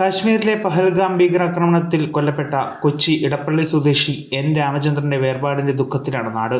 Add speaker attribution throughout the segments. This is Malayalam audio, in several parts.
Speaker 1: കാശ്മീരിലെ പഹൽഗാം ഭീകരാക്രമണത്തിൽ കൊല്ലപ്പെട്ട കൊച്ചി ഇടപ്പള്ളി സ്വദേശി എൻ രാമചന്ദ്രന്റെ വേർപാടിന്റെ ദുഃഖത്തിലാണ് നാട്.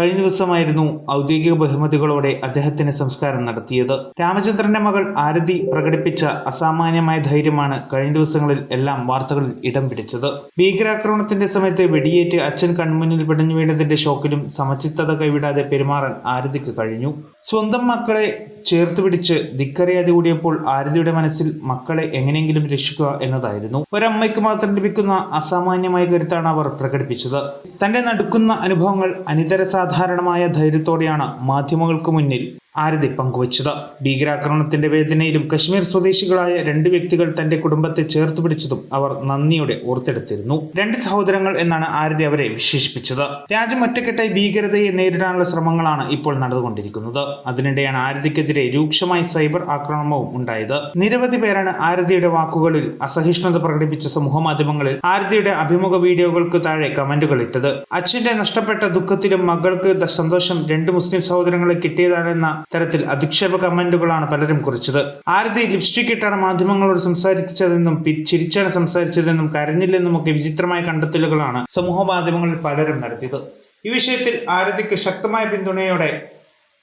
Speaker 1: കഴിഞ്ഞ ദിവസമായിരുന്നു ഔദ്യോഗിക ബഹുമതികളോടെ അദ്ദേഹത്തിന് സംസ്കാരം നടത്തിയത്. രാമചന്ദ്രന്റെ മകൾ ആരതി പ്രകടിപ്പിച്ച അസാമാന്യമായ ധൈര്യമാണ് കഴിഞ്ഞ ദിവസങ്ങളിൽ എല്ലാം വാർത്തകളിൽ ഇടം പിടിച്ചത്. ഭീകരാക്രമണത്തിന്റെ സമയത്ത് വെടിയേറ്റ് അച്ഛൻ കൺമുന്നിൽ പിടഞ്ഞു വീണതിന്റെ ഷോക്കിലും സമചിത്തത കൈവിടാതെ പെരുമാറാൻ ആരതിക്ക് കഴിഞ്ഞു. സ്വന്തം മക്കളെ ചേർത്ത് പിടിച്ച് ധിക്കറിയാതെ കൂടിയപ്പോൾ ആരതിയുടെ മനസ്സിൽ മക്കളെ എങ്ങനെയെങ്കിലും രക്ഷിക്കുക എന്നതായിരുന്നു. ഒരമ്മയ്ക്ക് മാത്രം ലഭിക്കുന്ന അസാമാന്യമായ കരുത്താണ് അവർ പ്രകടിപ്പിച്ചത്. തന്റെ നടുക്കുന്ന അനുഭവങ്ങൾ അനിതര സാധാരണമായ ധൈര്യത്തോടെയാണ് മാധ്യമങ്ങൾക്ക് മുന്നിൽ ആരതി പങ്കുവച്ചത്. ഭീകരാക്രമണത്തിന്റെ വേദനയിലും കശ്മീർ സ്വദേശികളായ രണ്ട് വ്യക്തികൾ തന്റെ കുടുംബത്തെ ചേർത്ത് പിടിച്ചതും അവർ നന്ദിയോടെ ഓർത്തെടുത്തിരുന്നു. രണ്ട് സഹോദരങ്ങൾ എന്നാണ് ആരതി അവരെ വിശേഷിപ്പിച്ചത്. രാജ്യം ഒറ്റക്കെട്ടായി ഭീകരതയെ നേരിടാനുള്ള ശ്രമങ്ങളാണ് ഇപ്പോൾ നടന്നുകൊണ്ടിരിക്കുന്നത്. അതിനിടെയാണ് ആരതിക്കെതിരെ രൂക്ഷമായ സൈബർ ആക്രമണവും ഉണ്ടായത്. നിരവധി പേരാണ് ആരതിയുടെ വാക്കുകളിൽ അസഹിഷ്ണുത പ്രകടിപ്പിച്ച സമൂഹ മാധ്യമങ്ങളിൽ ആരതിയുടെ അഭിമുഖ വീഡിയോകൾക്ക് താഴെ കമന്റുകൾ ഇട്ടത് അച്ഛന്റെ നഷ്ടപ്പെട്ട ദുഃഖത്തിലും മകൾക്ക് സന്തോഷം രണ്ട് മുസ്ലിം സഹോദരങ്ങളെ കിട്ടിയതാണെന്ന തരത്തിൽ അധിക്ഷേപ കമന്റുകളാണ് പലരും കുറിച്ചത്. ആരതി ലിപ്സ്റ്റിക് ഇട്ടാണ് മാധ്യമങ്ങളോട് സംസാരിച്ചതെന്നും ചിരിച്ചാണ് സംസാരിച്ചതെന്നും കരഞ്ഞില്ലെന്നും ഒക്കെ വിചിത്രമായ കണ്ടെത്തലുകളാണ് സമൂഹ മാധ്യമങ്ങളിൽ പലരും നടത്തിയത്. ഈ വിഷയത്തിൽ ആരതിക്ക് ശക്തമായ പിന്തുണയോടെ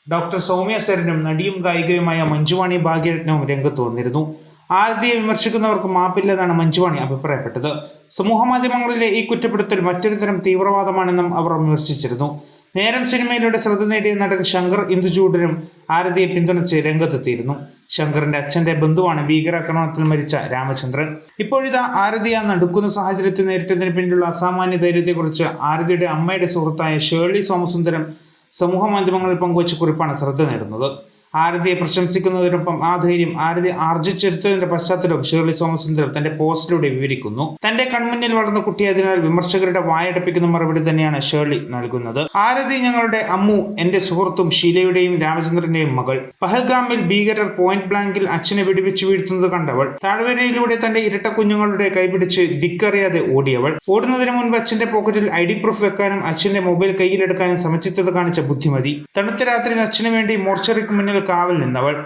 Speaker 1: ഡോക്ടർ സൗമ്യ സരനും നടിയും ഗായികയുമായ മഞ്ജുവാണി ഭാഗ്യരത്നവും രംഗത്ത് വന്നിരുന്നു. ആരതിയെ വിമർശിക്കുന്നവർക്ക് മാപ്പില്ലെന്നാണ് മഞ്ജുവാണി അഭിപ്രായപ്പെട്ടത്. സമൂഹ മാധ്യമങ്ങളിലെ ഈ കുറ്റപ്പെടുത്തൽ മറ്റൊരു തരം തീവ്രവാദമാണെന്നും അവർ വിമർശിച്ചിരുന്നു. നേരം സിനിമയിലൂടെ ശ്രദ്ധ നേടിയ നടൻ ശങ്കർ ഇന്ദുചൂടനും ആരതിയെ പിന്തുണച്ച് രംഗത്തെത്തിയിരുന്നു. ശങ്കറിന്റെ അച്ഛന്റെ ബന്ധുവാണ് ഭീകരാക്രമണത്തിൽ മരിച്ച രാമചന്ദ്രൻ. ഇപ്പോഴിതാ ആരതി ആ നടുക്കുന്ന സാഹചര്യത്തെ നേരിട്ടതിന് പിന്നിലുള്ള അസാമാന്യ ധൈര്യത്തെക്കുറിച്ച് ആരതിയുടെ അമ്മയുടെ സുഹൃത്തായ ഷേർലി സോമസുന്ദരം സമൂഹ മാധ്യമങ്ങളിൽ പങ്കുവച്ച കുറിപ്പാണ് ശ്രദ്ധ നേടുന്നത്. ആരതിയെ പ്രശംസിക്കുന്നതിനൊപ്പം ആ ധൈര്യം ആരതി ആർജിച്ചെടുത്തതിന്റെ പശ്ചാത്തലം ഷേർലി സോമസുന്ദരം തന്റെ പോസ്റ്റിലൂടെ വിവരിക്കുന്നു. തന്റെ കൺമുന്നിൽ വളർന്ന കുട്ടിയായതിനാൽ വിമർശകരുടെ വായടപ്പിക്കുന്ന മറുപടി തന്നെയാണ് ഷേർലി നൽകുന്നത്. ആരതി ഞങ്ങളുടെ അമ്മു എന്റെ സുഹൃത്തും ഷീലയുടെയും രാമചന്ദ്രന്റെയും മകൾ. പഹൽഗാമിൽ ഭീകരർ പോയിന്റ് ബ്ലാങ്കിൽ അച്ഛനെ വെടിവെച്ച് വീഴ്ത്തുന്നത് കണ്ടവൾ. താഴ്വരയിലൂടെ തന്റെ ഇരട്ട കുഞ്ഞുങ്ങളുടെ കൈപിടിച്ച് ദിക്കറിയാതെ ഓടിയവൾ. ഓടുന്നതിന് മുൻപ് അച്ഛന്റെ പോക്കറ്റിൽ ഐ ഡി പ്രൂഫ് വെക്കാനും അച്ഛന്റെ മൊബൈൽ കയ്യിലെടുക്കാനും സമചിത്തത കാണിച്ച ബുദ്ധിമതി. തണുത്ത രാത്രിയിൽ അച്ഛനു വേണ്ടി മോർച്ചറിക്ക് മുന്നിൽ കാവൽ നിന്നവൾ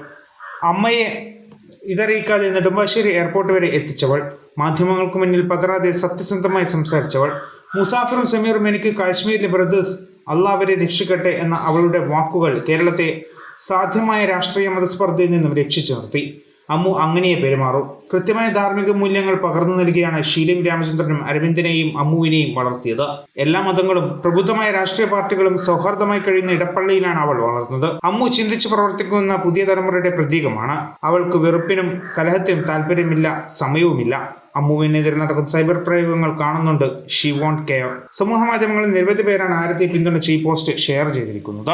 Speaker 1: അമ്മയെ ഇതറിയിക്കാതെ നെടുമ്പാശ്ശേരി എയർപോർട്ട് വരെ എത്തിച്ചവൾ മാധ്യമങ്ങൾക്ക് മുന്നിൽ പതറാതെ സത്യസന്ധമായി സംസാരിച്ചവൾ മുസാഫറും സമീറും എനിക്ക് കാശ്മീരിലെ ബ്രദേഴ്സ് അള്ളാവരെ രക്ഷിക്കട്ടെ എന്ന അവളുടെ വാക്കുകൾ കേരളത്തെ സാധ്യമായ രാഷ്ട്രീയ മതസ്പർദ്ധയിൽ നിന്നും രക്ഷിച്ചു നിർത്തി. അമ്മു അങ്ങനെയേ പെരുമാറൂ. കൃത്യമായ ധാർമ്മിക മൂല്യങ്ങൾ പകർന്നു നൽകിയാണ് ഷീലയും രാമചന്ദ്രനും അരവിന്ദനെയും അമ്മുവിനെയും വളർത്തിയത്. എല്ലാ മതങ്ങളും പ്രബുദ്ധമായ രാഷ്ട്രീയ പാർട്ടികളും സൗഹാർദ്ദമായി കഴിയുന്ന ഇടപ്പള്ളിയിലാണ് അവൾ വളർന്നത്. അമ്മു ചിന്തിച്ച് പ്രവർത്തിക്കുന്ന പുതിയ തലമുറയുടെ പ്രതീകമാണ്. അവൾക്ക് വെറുപ്പിനും കലഹത്തിനും താല്പര്യമില്ല സമയവുമില്ല. അമ്മുവിനെതിരെ നടക്കുന്ന സൈബർ പ്രയോഗങ്ങൾ കാണുന്നുണ്ട് ഷി വോണ്ട് കെയർ. സമൂഹ മാധ്യമങ്ങളിൽ നിരവധി പേരാണ് ആരത്തെ പിന്തുണച്ച് ഈ പോസ്റ്റ് ഷെയർ ചെയ്തിരിക്കുന്നത്.